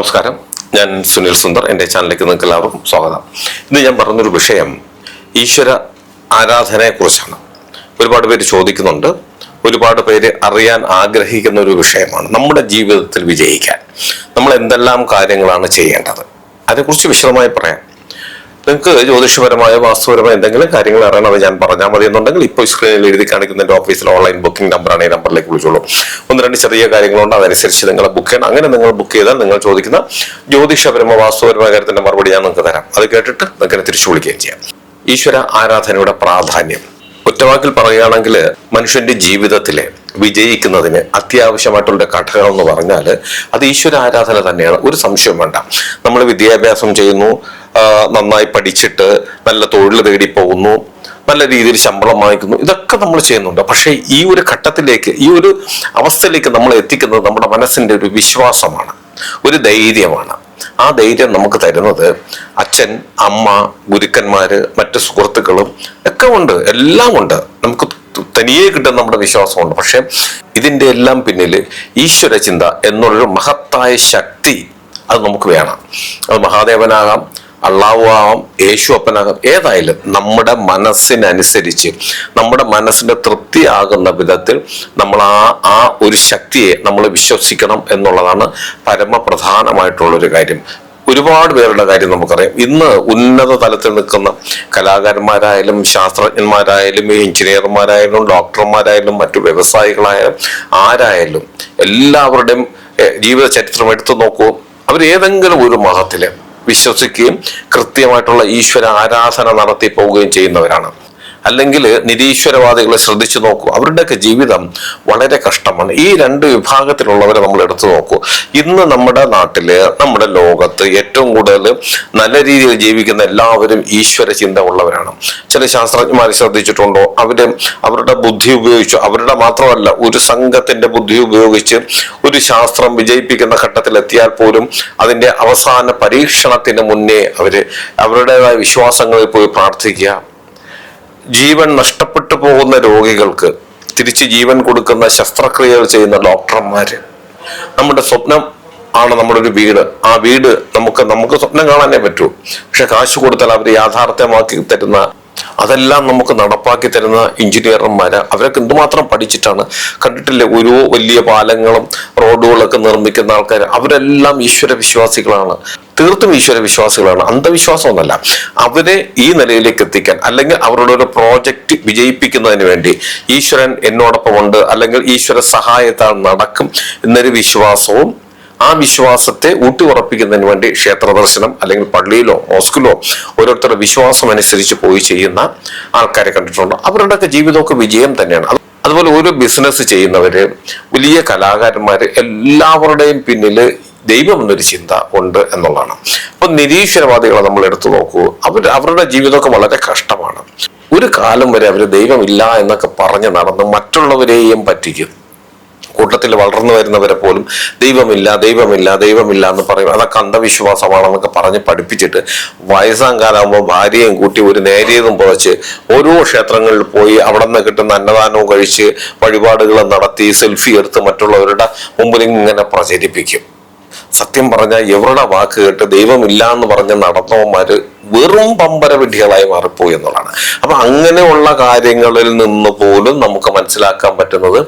നമസ്കാരം. ഞാൻ സുനിൽ സുന്ദർ എന്റെ ചാനലിലേക്ക് നിങ്ങൾക്ക് എല്ലാവർക്കും സ്വാഗതം. ഇന്ന് ഞാൻ പറഞ്ഞൊരു വിഷയം ഈശ്വര ആരാധനയെക്കുറിച്ചാണ്. ഒരുപാട് പേര് ചോദിക്കുന്നുണ്ട്. ഒരുപാട് പേര് അറിയാൻ ആഗ്രഹിക്കുന്ന ഒരു വിഷയമാണ് നമ്മുടെ ജീവിതത്തിൽ വിജയിക്കാൻ. നമ്മൾ എന്തെല്ലാം കാര്യങ്ങളാണ് ചെയ്യേണ്ടത്? അതിനെക്കുറിച്ച് വിശദമായി പറയാം. നിങ്ങൾക്ക് ജ്യോതിഷപരമായ വാസ്തുപരമായ എന്തെങ്കിലും കാര്യങ്ങൾ അറിയണം ഞാൻ പറഞ്ഞാൽ മതി എന്നുണ്ടെങ്കിൽ ഇപ്പോൾ സ്ക്രീനിൽ എഴുതി കാണിക്കുന്ന എന്റെ ഓഫീസിൽ ഓൺലൈൻ ബുക്കിംഗ് നമ്പറാണ് ഈ നമ്പറിലേക്ക് വിളിച്ചോളൂ. ഒന്ന് രണ്ട് ചെറിയ കാര്യങ്ങളുണ്ട്. അതനുസരിച്ച് നിങ്ങൾ ബുക്ക് ചെയ്യണം. അങ്ങനെ നിങ്ങൾ ബുക്ക് ചെയ്താൽ നിങ്ങൾ ചോദിക്കുന്ന ജ്യോതിഷപരമോ വാസ്തുപരമായ കാര്യത്തിന്റെ മറുപടി ഞാൻ നിങ്ങൾക്ക് തരാം. അത് കേട്ടിട്ട് നിങ്ങൾക്ക് തിരിച്ചു വിളിക്കുകയും ചെയ്യാം. ഈശ്വര ആരാധനയുടെ പ്രാധാന്യം. ഒറ്റവാക്കിൽ പറയുകയാണെങ്കിൽ മനുഷ്യന്റെ ജീവിതത്തിലെ വിജയിക്കുന്നതിന് അത്യാവശ്യമായിട്ടുള്ള ഘടകം എന്ന് പറഞ്ഞാൽ അത് ഈശ്വര ആരാധന തന്നെയാണ്. ഒരു സംശയം വേണ്ട. നമ്മൾ വിദ്യാഭ്യാസം ചെയ്യുന്നു. നന്നായി പഠിച്ചിട്ട് നല്ല തൊഴിൽ തേടി പോകുന്നു നല്ല രീതിയിൽ ശമ്പളം വാങ്ങിക്കുന്നു. ഇതൊക്കെ നമ്മൾ ചെയ്യുന്നുണ്ട്. പക്ഷേ ഈ ഒരു ഘട്ടത്തിലേക്ക് ഈ ഒരു അവസ്ഥയിലേക്ക് നമ്മൾ എത്തിക്കുന്നത് നമ്മുടെ മനസ്സിന്റെ ഒരു വിശ്വാസമാണ് ഒരു ധൈര്യമാണ്. ആ ധൈര്യം നമുക്ക് തരുന്നത് അച്ഛൻ അമ്മ ഗുരുക്കന്മാർ മറ്റ് സുഹൃത്തുക്കളും ഒക്കെ ഉണ്ട്. എല്ലാം ഉണ്ട്. നമുക്ക് തനിയേ കിട്ടുന്ന നമ്മുടെ വിശ്വാസമുണ്ട്. പക്ഷെ ഇതിന്റെ എല്ലാം പിന്നിൽ ഈശ്വര ചിന്ത എന്നുള്ളൊരു മഹത്തായ ശക്തി അത് നമുക്ക് വേണം. അത് മഹാദേവനാകാം അള്ളാഹു ആവാം യേശു അപ്പനാകാം ഏതായാലും നമ്മുടെ മനസ്സിനനുസരിച്ച് നമ്മുടെ മനസ്സിന്റെ തൃപ്തിയാകുന്ന വിധത്തിൽ നമ്മൾ ആ ആ ഒരു ശക്തിയെ നമ്മൾ വിശ്വസിക്കണം എന്നുള്ളതാണ് പരമപ്രധാനമായിട്ടുള്ളൊരു കാര്യം. ഒരുപാട് പേരുടെ കാര്യം നമുക്കറിയാം. ഇന്ന് ഉന്നത തലത്തിൽ നിൽക്കുന്ന കലാകാരന്മാരായാലും ശാസ്ത്രജ്ഞന്മാരായാലും എഞ്ചിനീയർമാരായാലും ഡോക്ടർമാരായാലും മറ്റു വ്യവസായികളായാലും ആരായാലും എല്ലാവരുടെയും ജീവിത ചരിത്രം എടുത്തു നോക്കൂ. അവർ ഏതെങ്കിലും ഒരു മതത്തിൽ വിശ്വസിക്കുകയും കൃത്യമായിട്ടുള്ള ഈശ്വര ആരാധന നടത്തി പോവുകയും ചെയ്യുന്നവരാണ്. അല്ലെങ്കിൽ നിരീശ്വരവാദികളെ ശ്രദ്ധിച്ചു നോക്കൂ. അവരുടെയൊക്കെ ജീവിതം വളരെ കഷ്ടമാണ്. ഈ രണ്ട് വിഭാഗത്തിലുള്ളവരെ നമ്മൾ എടുത്തു നോക്കൂ. ഇന്ന് നമ്മുടെ നാട്ടിൽ നമ്മുടെ ലോകത്ത് ഏറ്റവും കൂടുതൽ നല്ല രീതിയിൽ ജീവിക്കുന്ന എല്ലാവരും ഈശ്വര ചിന്ത ഉള്ളവരാണ്. ചില ശാസ്ത്രജ്ഞന്മാരെ ശ്രദ്ധിച്ചിട്ടുണ്ടോ? അവർ അവരുടെ ബുദ്ധി ഉപയോഗിച്ചു അവരുടെ മാത്രമല്ല ഒരു സംഘത്തിന്റെ ബുദ്ധി ഉപയോഗിച്ച് ഒരു ശാസ്ത്രം വിജയിപ്പിക്കുന്ന ഘട്ടത്തിൽ എത്തിയാൽ പോലും അതിന്റെ അവസാന പരീക്ഷണത്തിന് മുന്നേ അവർ അവരുടേതായ വിശ്വാസങ്ങളിൽ പോയി പ്രാർത്ഥിക്കുക. ജീവൻ നഷ്ടപ്പെട്ടു പോകുന്ന രോഗികൾക്ക് തിരിച്ച് ജീവൻ കൊടുക്കുന്ന ശസ്ത്രക്രിയകൾ ചെയ്യുന്ന ഡോക്ടർമാര്. നമ്മുടെ സ്വപ്നം ആണ് നമ്മുടെ ഒരു വീട്. ആ വീട് നമുക്ക് നമുക്ക് സ്വപ്നം കാണാനേ പറ്റൂ. പക്ഷെ കാശ് കൊടുത്താൽ അവർ യാഥാർത്ഥ്യമാക്കി തരുന്ന അതെല്ലാം നമുക്ക് നടപ്പാക്കി തരുന്ന എഞ്ചിനീയർമാര് അവരൊക്കെ എന്തുമാത്രം പഠിച്ചിട്ടാണ് കണ്ടിട്ടില്ലേ ഓരോ വലിയ പാലങ്ങളും റോഡുകളൊക്കെ നിർമ്മിക്കുന്ന ആൾക്കാർ അവരെല്ലാം ഈശ്വര വിശ്വാസികളാണ് തീർത്തും ഈശ്വര വിശ്വാസികളാണ് അന്ധവിശ്വാസമൊന്നല്ല അവരെ ഈ നിലയിലേക്ക് എത്തിക്കാൻ അല്ലെങ്കിൽ അവരുടെ ഒരു പ്രോജക്റ്റ് വിജയിപ്പിക്കുന്നതിന് വേണ്ടി ഈശ്വരൻ എന്നോടൊപ്പം ഉണ്ട് അല്ലെങ്കിൽ ഈശ്വര സഹായത്താൽ നടക്കും എന്നൊരു വിശ്വാസവും ആ വിശ്വാസത്തെ ഊട്ടിയുറപ്പിക്കുന്നതിന് വേണ്ടി ക്ഷേത്ര ദർശനം അല്ലെങ്കിൽ പള്ളിയിലോ മോസ്കിലോ ഓരോരുത്തരുടെ വിശ്വാസം അനുസരിച്ച് പോയി ചെയ്യുന്ന ആൾക്കാരെ കണ്ടിട്ടുണ്ട്. അവരുടെയൊക്കെ ജീവിതമൊക്കെ വിജയം തന്നെയാണ്. അതുപോലെ ഓരോ ബിസിനസ് ചെയ്യുന്നവര് വലിയ കലാകാരന്മാര് എല്ലാവരുടെയും പിന്നിൽ ദൈവം എന്നൊരു ചിന്ത ഉണ്ട് എന്നുള്ളതാണ്. അപ്പൊ നിരീശ്വരവാദികളെ നമ്മൾ എടുത്തു നോക്കൂ. അവർ അവരുടെ ജീവിതമൊക്കെ വളരെ കഷ്ടമാണ്. ഒരു കാലം വരെ അവർ ദൈവമില്ല എന്നൊക്കെ പറഞ്ഞ് നടന്ന് മറ്റുള്ളവരെയും പറ്റിക്കും. കൂട്ടത്തിൽ വളർന്നു വരുന്നവരെ പോലും ദൈവമില്ല ദൈവമില്ല ദൈവമില്ല എന്ന് പറയും അതൊക്കെ അന്ധവിശ്വാസമാണെന്നൊക്കെ പറഞ്ഞ് പഠിപ്പിച്ചിട്ട് വയസ്സാം കാലാകുമ്പോൾ ഭാര്യയും കൂട്ടി ഒരു നേരിയതും പുറച്ച് ഓരോ ക്ഷേത്രങ്ങളിൽ പോയി അവിടെ നിന്ന് കിട്ടുന്ന അന്നദാനവും കഴിച്ച് വഴിപാടുകൾ നടത്തി സെൽഫി എടുത്ത് മറ്റുള്ളവരുടെ മുമ്പിൽ ഇങ്ങനെ പ്രചരിപ്പിക്കും. സത്യം പറഞ്ഞാൽ എവരുടെ വാക്ക് കേട്ട് ദൈവമില്ല എന്ന് പറഞ്ഞ് നടന്നവന്മാര് വെറും പമ്പര വിഡ്ഢികളായി മാറിപ്പോയി എന്നുള്ളതാണ്. അപ്പൊ അങ്ങനെയുള്ള കാര്യങ്ങളിൽ നിന്ന് പോലും നമുക്ക് മനസ്സിലാക്കാൻ പറ്റുന്നത്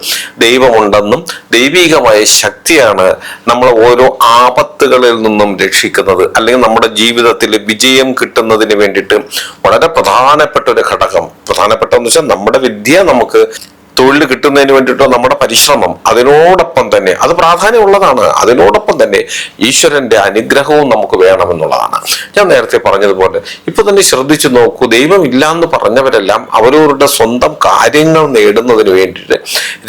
ദൈവമുണ്ടെന്നും ദൈവികമായ ശക്തിയാണ് നമ്മൾ ഓരോ ആപത്തുകളിൽ നിന്നും രക്ഷിക്കുന്നത്. അല്ലെങ്കിൽ നമ്മുടെ ജീവിതത്തിൽ വിജയം കിട്ടുന്നതിന് വേണ്ടിയിട്ട് വളരെ പ്രധാനപ്പെട്ട ഒരു ഘടകം. പ്രധാനപ്പെട്ടെന്ന് വെച്ചാൽ നമ്മുടെ വിദ്യ നമുക്ക് തൊഴിൽ കിട്ടുന്നതിന് വേണ്ടിയിട്ടോ നമ്മുടെ പരിശ്രമം അതിനോടൊപ്പം തന്നെ അത് പ്രാധാന്യമുള്ളതാണ്. അതിനോടൊപ്പം തന്നെ ഈശ്വരന്റെ അനുഗ്രഹവും നമുക്ക് വേണമെന്നുള്ളതാണ്. ഞാൻ നേരത്തെ പറഞ്ഞതുപോലെ ഇപ്പൊ തന്നെ ശ്രദ്ധിച്ചു നോക്കൂ ദൈവം ഇല്ല എന്ന് പറഞ്ഞവരെല്ലാം അവരവരുടെ സ്വന്തം കാര്യങ്ങൾ നേടുന്നതിന് വേണ്ടിയിട്ട്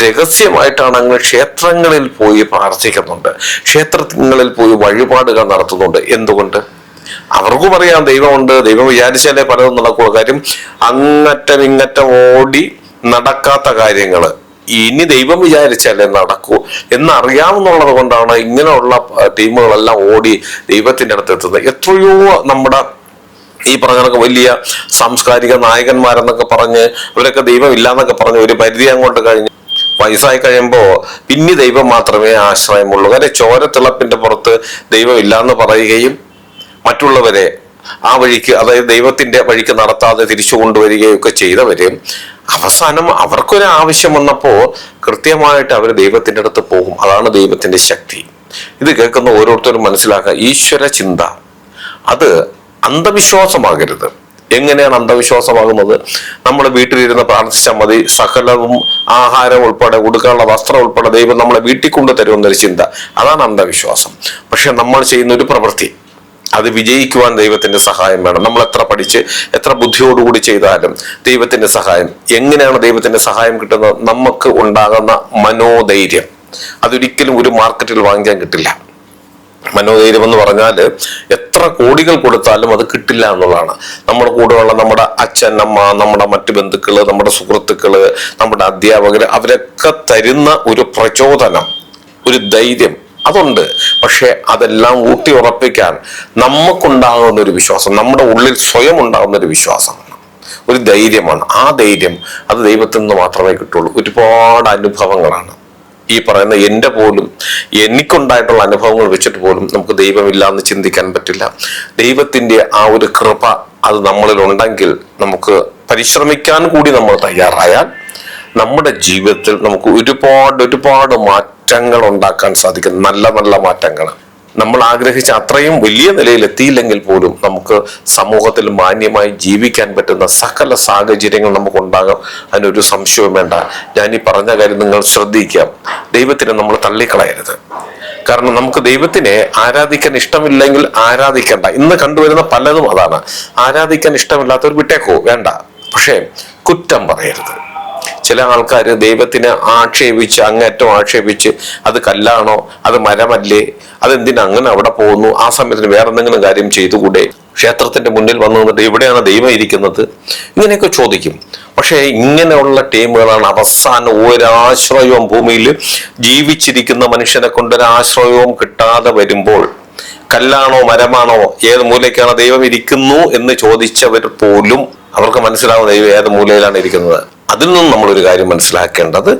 രഹസ്യമായിട്ടാണ് അങ്ങ് ക്ഷേത്രങ്ങളിൽ പോയി പ്രാർത്ഥിക്കുന്നുണ്ട്. ക്ഷേത്രങ്ങളിൽ പോയി വഴിപാടുകൾ നടത്തുന്നുണ്ട്. എന്തുകൊണ്ട്? അവർക്കും അറിയാം ദൈവമുണ്ട്. ദൈവം വിചാരിച്ചാലേ പലതും നടക്കുക കാര്യം അങ്ങറ്റം ഇങ്ങറ്റം ഓടി നടക്കാത്ത കാര്യങ്ങൾ ഇനി ദൈവം വിചാരിച്ചാലേ നടക്കൂ എന്നറിയാമെന്നുള്ളത് കൊണ്ടാണ് ഇങ്ങനെയുള്ള ടീമുകളെല്ലാം ഓടി ദൈവത്തിന്റെ അടുത്ത് എത്തുന്നത്. എത്രയോ നമ്മുടെ ഈ പറഞ്ഞ കണക്ക് വലിയ സാംസ്കാരിക നായകന്മാരെന്നൊക്കെ പറഞ്ഞ് ഇവരൊക്കെ ദൈവം ഇല്ലാന്നൊക്കെ പറഞ്ഞ് ഒരു പരിധി അങ്ങോട്ട് കഴിഞ്ഞ് വയസ്സായി കഴിയുമ്പോൾ പിന്നെ ദൈവം മാത്രമേ ആശ്രയമുള്ളൂ. കാര്യം ചോരത്തിളപ്പിന്റെ പുറത്ത് ദൈവം ഇല്ലാന്ന് പറയുകയും മറ്റുള്ളവരെ ആ വഴിക്ക് അതായത് ദൈവത്തിന്റെ വഴിക്ക് നടത്താതെ തിരിച്ചു കൊണ്ടുവരികയൊക്കെ ചെയ്തവര് അവസാനം അവർക്കൊരു ആവശ്യം വന്നപ്പോ കൃത്യമായിട്ട് അവർ ദൈവത്തിന്റെ അടുത്ത് പോകും. അതാണ് ദൈവത്തിന്റെ ശക്തി. ഇത് കേൾക്കുന്ന ഓരോരുത്തരും മനസ്സിലാക്കുക ഈശ്വര ചിന്ത. അത് അന്ധവിശ്വാസമാകരുത്. എങ്ങനെയാണ് അന്ധവിശ്വാസമാകുന്നത്? നമ്മൾ വീട്ടിലിരുന്ന് പ്രാർത്ഥിച്ചാൽ മതി. സകലവും ആഹാരം ഉൾപ്പെടെ കൊടുക്കാനുള്ള വസ്ത്രം ഉൾപ്പെടെ ദൈവം നമ്മളെ വീട്ടിൽ കൊണ്ടു തരുമെന്നൊരു ചിന്ത. അതാണ് അന്ധവിശ്വാസം. പക്ഷെ നമ്മൾ ചെയ്യുന്ന ഒരു പ്രവൃത്തി അത് വിജയിക്കുവാൻ ദൈവത്തിന്റെ സഹായം വേണം. നമ്മൾ എത്ര പഠിച്ച് എത്ര ബുദ്ധിയോടുകൂടി ചെയ്താലും ദൈവത്തിന്റെ സഹായം എങ്ങനെയാണ് ദൈവത്തിന്റെ സഹായം കിട്ടുന്നത്? നമുക്ക് ഉണ്ടാകുന്ന മനോധൈര്യം. അതൊരിക്കലും ഒരു മാർക്കറ്റിൽ വാങ്ങിക്കാൻ കിട്ടില്ല. മനോധൈര്യം എന്ന് പറഞ്ഞാൽ എത്ര കോടികൾ കൊടുത്താലും അത് കിട്ടില്ല എന്നുള്ളതാണ്. നമ്മുടെ കൂടെയുള്ള നമ്മുടെ അച്ഛൻ അമ്മ നമ്മുടെ മറ്റു ബന്ധുക്കൾ നമ്മുടെ സുഹൃത്തുക്കൾ നമ്മുടെ അധ്യാപകർ അവരൊക്കെ തരുന്ന ഒരു പ്രചോദനം ഒരു ധൈര്യം അതുണ്ട്. പക്ഷേ അതെല്ലാം ഊട്ടി ഉറപ്പിക്കാൻ നമുക്കുണ്ടാകുന്ന ഒരു വിശ്വാസം നമ്മുടെ ഉള്ളിൽ സ്വയം ഉണ്ടാകുന്ന ഒരു വിശ്വാസമാണ് ഒരു ധൈര്യമാണ്. ആ ധൈര്യം അത് ദൈവത്തിൽ നിന്ന് മാത്രമേ കിട്ടുള്ളൂ. ഒരുപാട് അനുഭവങ്ങളാണ്. ഈ പറയുന്ന എന്റെ പോലും എനിക്കുണ്ടായിട്ടുള്ള അനുഭവങ്ങൾ വെച്ചിട്ട് പോലും നമുക്ക് ദൈവമില്ല എന്ന് ചിന്തിക്കാൻ പറ്റില്ല. ദൈവത്തിന്റെ ആ ഒരു കൃപ അത് നമ്മളിൽ ഉണ്ടെങ്കിൽ നമുക്ക് പരിശ്രമിക്കാൻ കൂടി നമ്മൾ തയ്യാറായാൽ നമ്മുടെ ജീവിതത്തിൽ നമുക്ക് ഒരുപാട് ഒരുപാട് മാറ്റങ്ങൾ ഉണ്ടാക്കാൻ സാധിക്കും. നല്ല നല്ല മാറ്റങ്ങൾ. നമ്മൾ ആഗ്രഹിച്ച അത്രയും വലിയ നിലയിൽ എത്തിയില്ലെങ്കിൽ പോലും നമുക്ക് സമൂഹത്തിൽ മാന്യമായി ജീവിക്കാൻ പറ്റുന്ന സകല സാഹചര്യങ്ങൾ നമുക്ക് ഉണ്ടാകാം. അതിനൊരു സംശയവും വേണ്ട. ഞാൻ ഈ പറഞ്ഞ കാര്യം നിങ്ങൾ ശ്രദ്ധിക്കാം. ദൈവത്തിനെ നമ്മൾ തള്ളിക്കളയരുത്. കാരണം നമുക്ക് ദൈവത്തിനെ ആരാധിക്കാൻ ഇഷ്ടമില്ലെങ്കിൽ ആരാധിക്കണ്ട. ഇന്ന് കണ്ടുവരുന്ന പലതും അതാണ്. ആരാധിക്കാൻ ഇഷ്ടമില്ലാത്തവർ വിട്ടേക്കോ? വേണ്ട. പക്ഷേ കുറ്റം പറയരുത്. ചില ആൾക്കാർ ദൈവത്തിനെ ആക്ഷേപിച്ച് അങ്ങേറ്റം ആക്ഷേപിച്ച് അത് കല്ലാണോ അത് മരമല്ലേ അതെന്തിനാ അങ്ങനെ അവിടെ പോകുന്നു ആ സമയത്തിന് വേറെ എന്തെങ്കിലും കാര്യം ചെയ്തുകൂടെ? ക്ഷേത്രത്തിന്റെ മുന്നിൽ വന്നു നിന്നിട്ട് എവിടെയാണ് ദൈവം ഇരിക്കുന്നത്. ഇങ്ങനെയൊക്കെ ചോദിക്കും. പക്ഷേ ഇങ്ങനെയുള്ള ടീമുകളാണ് അവസാനം ഒരാശ്രയവും ഭൂമിയിൽ ജീവിച്ചിരിക്കുന്ന മനുഷ്യനെ കൊണ്ടൊരാശ്രയവും കിട്ടാതെ വരുമ്പോൾ കല്ലാണോ മരമാണോ ഏത് മൂലയ്ക്കാണ് ദൈവം ഇരിക്കുന്നു എന്ന് ചോദിച്ചവർ പോലും അവർക്ക് മനസ്സിലാവുന്ന ദൈവം ഏത് മൂലയിലാണ് ഇരിക്കുന്നത്. അതിൽ നിന്നും നമ്മളൊരു കാര്യം മനസ്സിലാക്കേണ്ടത്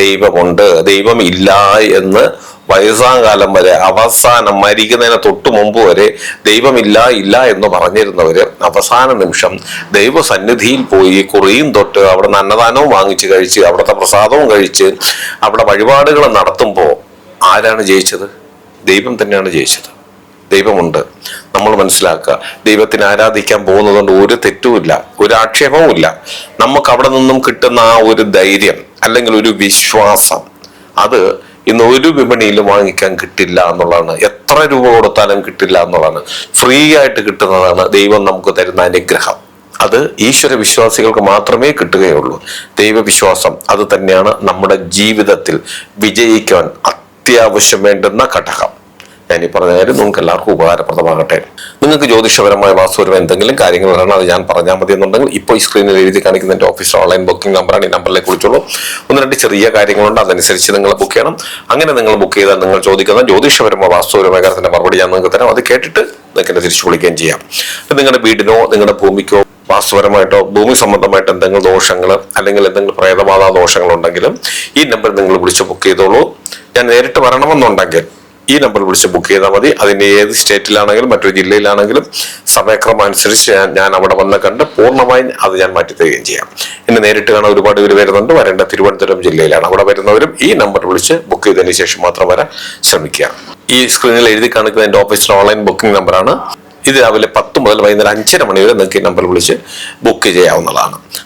ദൈവമുണ്ട്. ദൈവം ഇല്ല എന്ന് വയസ്സാം കാലം വരെ അവസാനം മരിക്കുന്നതിന് തൊട്ട് മുമ്പ് വരെ ദൈവമില്ല ഇല്ല എന്ന് പറഞ്ഞിരുന്നവര് അവസാന നിമിഷം ദൈവസന്നിധിയിൽ പോയി കുറിയും തൊട്ട് അവിടെ നിന്ന് അന്നദാനവും വാങ്ങിച്ച് കഴിച്ച് അവിടുത്തെ പ്രസാദവും കഴിച്ച് അവിടെ വഴിപാടുകൾ നടത്തുമ്പോൾ ആരാണ് ജയിച്ചത്? ദൈവം തന്നെയാണ് ജയിച്ചത്. ദൈവമുണ്ട്. നമ്മൾ മനസ്സിലാക്കുക ദൈവത്തിനെ ആരാധിക്കാൻ പോകുന്നതുകൊണ്ട് ഒരു തെറ്റുമില്ല ഒരു ആക്ഷേപവുമില്ല നമുക്ക് അവിടെ നിന്നും കിട്ടുന്ന ആ ഒരു ധൈര്യം അല്ലെങ്കിൽ ഒരു വിശ്വാസം അത് ഇന്ന് ഒരു വിപണിയിലും വാങ്ങിക്കാൻ കിട്ടില്ല എന്നുള്ളതാണ്. എത്ര രൂപ കൊടുത്താലും കിട്ടില്ല എന്നുള്ളതാണ്. ഫ്രീ ആയിട്ട് കിട്ടുന്നതാണ് ദൈവം നമുക്ക് തരുന്ന അനുഗ്രഹം. അത് ഈശ്വര വിശ്വാസികൾക്ക് മാത്രമേ കിട്ടുകയുള്ളൂ. ദൈവവിശ്വാസം അത് തന്നെയാണ് നമ്മുടെ ജീവിതത്തിൽ വിജയിക്കാൻ അത്യാവശ്യം വേണ്ടുന്ന ഘടകം. ഞാൻ ഈ പറഞ്ഞ കാര്യം നിങ്ങൾക്ക് എല്ലാവർക്കും ഉപകാരപ്രദമാകട്ടെ. നിങ്ങൾക്ക് ജ്യോതിഷപരമായ വാസ്തുപരമായ എന്തെങ്കിലും കാര്യങ്ങൾ വരണം അത് ഞാൻ പറഞ്ഞാൽ മതി എന്നുണ്ടെങ്കിൽ ഇപ്പോൾ ഈ സ്ക്രീനിൽ എഴുതി കാണിക്കുന്ന എന്റെ ഓഫീസ് ഓൺലൈൻ ബുക്കിംഗ് നമ്പറാണ് ഈ നമ്പറിലേക്ക് വിളിച്ചോളൂ. ഒന്ന് രണ്ട് ചെറിയ കാര്യങ്ങളുണ്ട്. അതനുസരിച്ച് നിങ്ങൾ ബുക്ക് ചെയ്യണം. അങ്ങനെ നിങ്ങൾ ബുക്ക് ചെയ്താൽ നിങ്ങൾ ചോദിക്കുന്ന ജ്യോതിഷപരമായ വാസ്തുപരമായ കാര്യത്തിന്റെ മറുപടി ഞാൻ നിങ്ങൾക്ക് തരാം. അത് കേട്ടിട്ട് നിങ്ങൾക്ക് തിരിച്ചു വിളിക്കുകയും ചെയ്യാം. നിങ്ങളുടെ വീടിനോ നിങ്ങളുടെ ഭൂമിക്കോ വാസ്തുപരമായിട്ടോ ഭൂമി സംബന്ധമായിട്ട് എന്തെങ്കിലും ദോഷങ്ങൾ അല്ലെങ്കിൽ എന്തെങ്കിലും പ്രേതബാധ ദോഷങ്ങളുണ്ടെങ്കിലും ഈ നമ്പർ നിങ്ങൾ വിളിച്ച് ബുക്ക് ചെയ്തോളൂ. ഞാൻ നേരിട്ട് വരണമെന്നുണ്ടെങ്കിൽ ഈ നമ്പർ വിളിച്ച് ബുക്ക് ചെയ്താൽ മതി. അതിന് ഏത് സ്റ്റേറ്റിലാണെങ്കിലും മറ്റൊരു ജില്ലയിലാണെങ്കിലും സമയക്രമം അനുസരിച്ച് ഞാൻ ഞാൻ അവിടെ വന്ന് കണ്ട് പൂർണമായും അത് ഞാൻ മാറ്റി തരികയും ചെയ്യാം. എന്നെ നേരിട്ട് കാണാൻ ഒരുപാട് പേര് വരുന്നുണ്ട്. വരേണ്ട തിരുവനന്തപുരം ജില്ലയിലാണ് അവിടെ വരുന്നവരും ഈ നമ്പർ വിളിച്ച് ബുക്ക് ചെയ്തതിന് ശേഷം മാത്രം വരാൻ ശ്രമിക്കുക. ഈ സ്ക്രീനിൽ എഴുതി കാണിക്കുന്ന എന്റെ ഓഫീസിലെ ഓൺലൈൻ ബുക്കിംഗ് നമ്പറാണ് ഇത് രാവിലെ പത്ത് മുതൽ വൈകുന്നേരം അഞ്ചര മണി വരെ നിങ്ങൾക്ക് ഈ നമ്പർ വിളിച്ച് ബുക്ക് ചെയ്യാവുന്നതാണ്.